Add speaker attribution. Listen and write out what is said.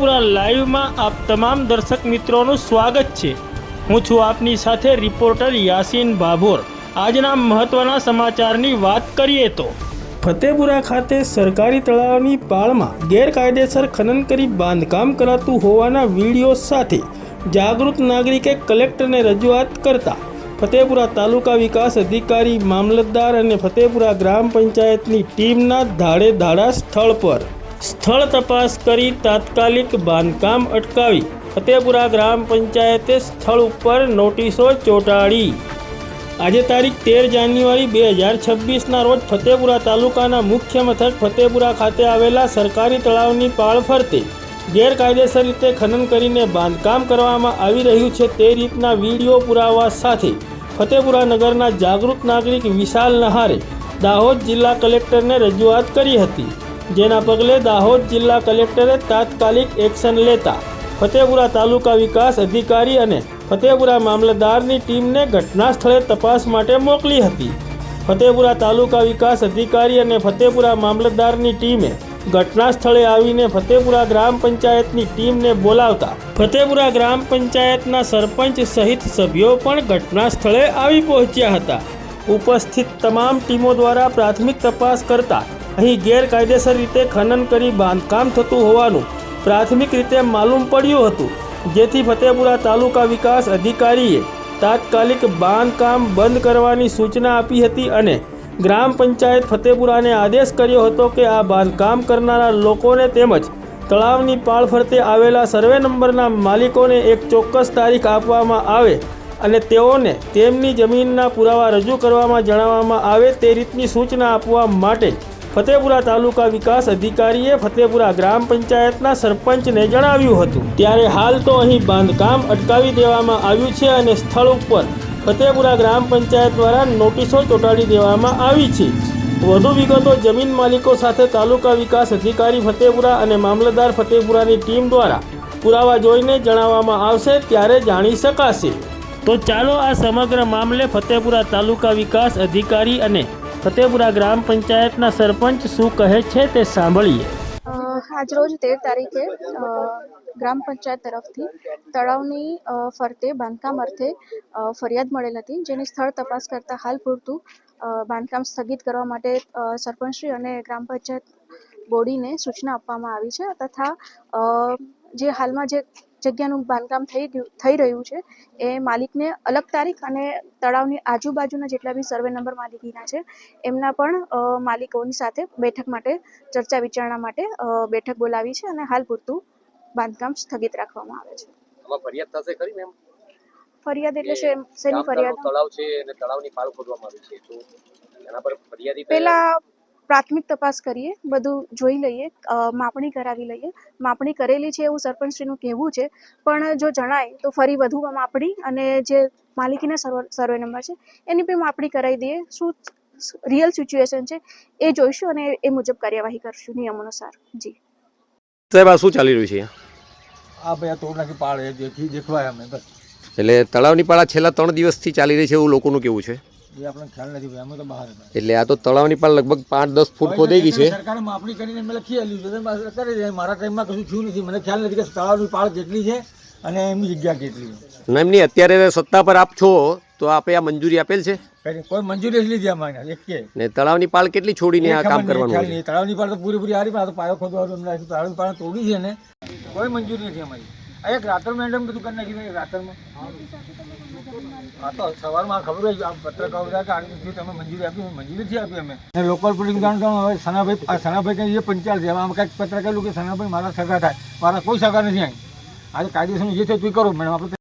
Speaker 1: ફતેપુરા લાઈવમાં આપ તમામ દર્શક મિત્રોનું સ્વાગત છે. હું છું આપની સાથે રિપોર્ટર યાસીન ભાભોર. આજના મહત્વના સમાચારની વાત કરીએ તો, ફતેપુરા ખાતે સરકારી તળાવની પાળમાં ગેરકાયદેસર ખનન કરી બાંધકામ કરાતું હોવાના વીડિયો સાથે જાગૃત નાગરિકે કલેક્ટરને રજૂઆત કરતા ફતેપુરા તાલુકા વિકાસ અધિકારી, મામલતદાર અને ફતેપુરા ગ્રામ પંચાયતની ટીમના ધાડે ધાડા સ્થળ પર સ્થળ તપાસ કરી તાત્કાલિક બાંધકામ અટકાવી ફતેપુરા ગ્રામ પંચાયતે સ્થળ ઉપર નોટિસો ચોંટાડી. આજે તારીખ તેર જાન્યુઆરી બે હજાર છવ્વીસના રોજ ફતેપુરા તાલુકાના મુખ્ય મથક ફતેપુરા ખાતે આવેલા સરકારી તળાવની પાળ ફરતે ગેરકાયદેસર રીતે ખનન કરીને બાંધકામ કરવામાં આવી રહ્યું છે તે રીતના વીડિયો પુરાવા સાથે ફતેપુરા નગરના જાગૃત નાગરિક વિશાલ નહારે દાહોદ જિલ્લા કલેક્ટરને રજૂઆત કરી હતી. જેના પગલે દાહોદ જિલ્લા કલેક્ટરે તાત્કાલિક એક્શન લેતા ફતેપુરા તાલુકા વિકાસ અધિકારી અને ફતેપુરા મામલતદારની ટીમને ઘટના સ્થળે તપાસ માટે મોકલી હતી. ફતેપુરા તાલુકા વિકાસ અધિકારી અને ફતેપુરા મામલતદારની ટીમે ઘટના સ્થળે આવીને ફતેપુરા ગ્રામ પંચાયતની ટીમને બોલાવતા ફતેપુરા ગ્રામ પંચાયતના સરપંચ સહિત સભ્યો પણ ઘટના સ્થળે આવી પહોંચ્યા હતા. ઉપસ્થિત તમામ ટીમો દ્વારા પ્રાથમિક તપાસ કરતા અહીં ગેરકાયદેસર રીતે ખનન કરી બાંધકામ થતું હોવાનું પ્રાથમિક રીતે માલુમ પડ્યું હતું, જેથી ફતેપુરા તાલુકા વિકાસ અધિકારીએ તાત્કાલિક બાંધકામ બંધ કરવાની સૂચના આપી હતી અને ગ્રામ પંચાયત ફતેપુરાને આદેશ કર્યો હતો કે આ બાંધકામ કરનારા લોકોને તેમજ તળાવની પાળ ફરતે આવેલા સર્વે નંબરના માલિકોને એક ચોક્કસ તારીખ આપવામાં આવે અને તેઓને તેમની જમીનના પુરાવા રજૂ કરવામાં જણાવવામાં આવે તે રીતની સૂચના આપવા માટે ફતેપુરા તાલુકા વિકાસ અધિકારીએ ફતેપુરા ગ્રામ પંચાયતના સરપંચને જણાવ્યું હતું. ત્યારે હાલ તો અહીં બાંધકામ અટકાવી દેવામાં આવ્યું છે અને સ્થળ ઉપર ફતેપુરા ગ્રામ પંચાયત દ્વારા નોટિસો ચોંટાડી દેવામાં આવી છે. વધુ વિગતો જમીન માલિકો સાથે તાલુકા વિકાસ અધિકારી ફતેપુરા અને મામલતદાર ફતેપુરાની ટીમ દ્વારા પુરાવા જોઈને જણાવવામાં આવશે, ત્યારે જાણી શકાશે. તો ચાલો આ સમગ્ર મામલે ફતેપુરા તાલુકા વિકાસ અધિકારી અને ફતેપુરા ગ્રામ પંચાયતના સરપંચ શું કહે છે તે સાંભળીએ.
Speaker 2: આજ આજરોજ તેર તારીખે ગ્રામ પંચાયત તરફથી તળાવની ફરતે બાંધકામ અર્થે ફરિયાદ મળેલ હતી, જેની સ્થળ તપાસ કરતાં હાલ પૂરતું બાંધકામ સ્થગિત કરવા માટે સરપંચશ્રી અને ગ્રામ પંચાયત બોડીને સૂચના આપવામાં આવી છે, તથા જે હાલમાં જે જગ્યાનું બાંધકામ થઈ ગયું થઈ રહ્યું છે. એ માલિકને અલગ તારીખ અને તળાવની આજુબાજુના જેટલા બી સર્વે નંબર માલિકીના છે એમના પણ માલિકોની સાથે બેઠક માટે ચર્ચા વિચારણા માટે બેઠક બોલાવી છે અને હાલ પૂરતું બાંધકામ સ્થગિત રાખવામાં આવે છે.
Speaker 3: ફરિયાદ થશે ખરી મેમ
Speaker 2: ફરિયાદ એટલે છે શેની ફરિયાદ?
Speaker 3: તળાવ છે અને તળાવની પાળ ખોદવામાં આવી છે તો એના પર ફરિયાદી
Speaker 2: પહેલા પ્રાથમિક તપાસ કરીએ બધું જોઈ લઈએ માપણી કરાવી લઈએ. માપણી કરેલી છે એવું સરપંચશ્રીનું કહેવું છે પણ જો જણાય તો ફરી વધુ માપણી અને જે માલિકીના સર્વ સર્વે નંબર છે એની પણ માપણી કરાવી દઈએ. શું રિયલ સિચ્યુએશન છે એ જોઈશું અને એ મુજબ કાર્યવાહી કરશું નિયમ અનુસાર જી.
Speaker 4: સાહેબ આ શું ચાલી રહ્યું છે
Speaker 5: આ ભાઈ આ તોડ નાખી પાડે દેખવાય અમે બસ.
Speaker 4: એટલે તળાવની પાળા છેલ્લા ત્રણ દિવસથી ચાલી રહી છે એવું લોકોનું કેવું છે?
Speaker 5: એ આપણને ખ્યાલ નથી અમે તો બહાર હતા.
Speaker 4: એટલે આ તો તળાવની પણ લગભગ પાંચ દસ ફૂટ ખોદાઈ ગઈ છે.
Speaker 5: સરકારે માપણી કરીને મેં લખી આલ્યું છે. બસ મારા ટાઈમમાં કશું થયું નથી. મને ખ્યાલ નથી કે તળાવની પાળ કેટલી છે અને એમની જગ્યા કેટલી છે.
Speaker 4: ના એમની અત્યારે સત્તા પર આપ છો તો આપે આ મંજૂરી આપેલ છે?
Speaker 5: કોઈ મંજૂરી જ લીધી અમારે એક કે.
Speaker 4: ને તળાવની પાળ કેટલી છોડીને આ કામ કરવાનું છે?
Speaker 5: તળાવની પાળ તો પૂરેપૂરી હારી પણ આ તો પાયો ખોદવાનું. તળાવની પાળ તોડી છે ને. કોઈ મંજૂરી નથી અમારી. એક રાતર મેડમ બધું કરી નાખ્યું રાતરમાં હા. તો સવારમાં ખબર હોય આ પત્રકારો હતા કે આટલું તમે મંજૂરી આપી મંજૂરી નથી આપી અમે. અને લોકલ પોલીસ જાણ હવે સનાભાઈ આ સનાભાઈ કંઈ એ પંચાલ છે હવે આમાં પત્ર કહેલું કે સનાભાઈ મારા સગા થાય. મારા કોઈ સગા નથી અહીં. આજે કાયદેસરનું જે છે તું કરો મેડમ આપણે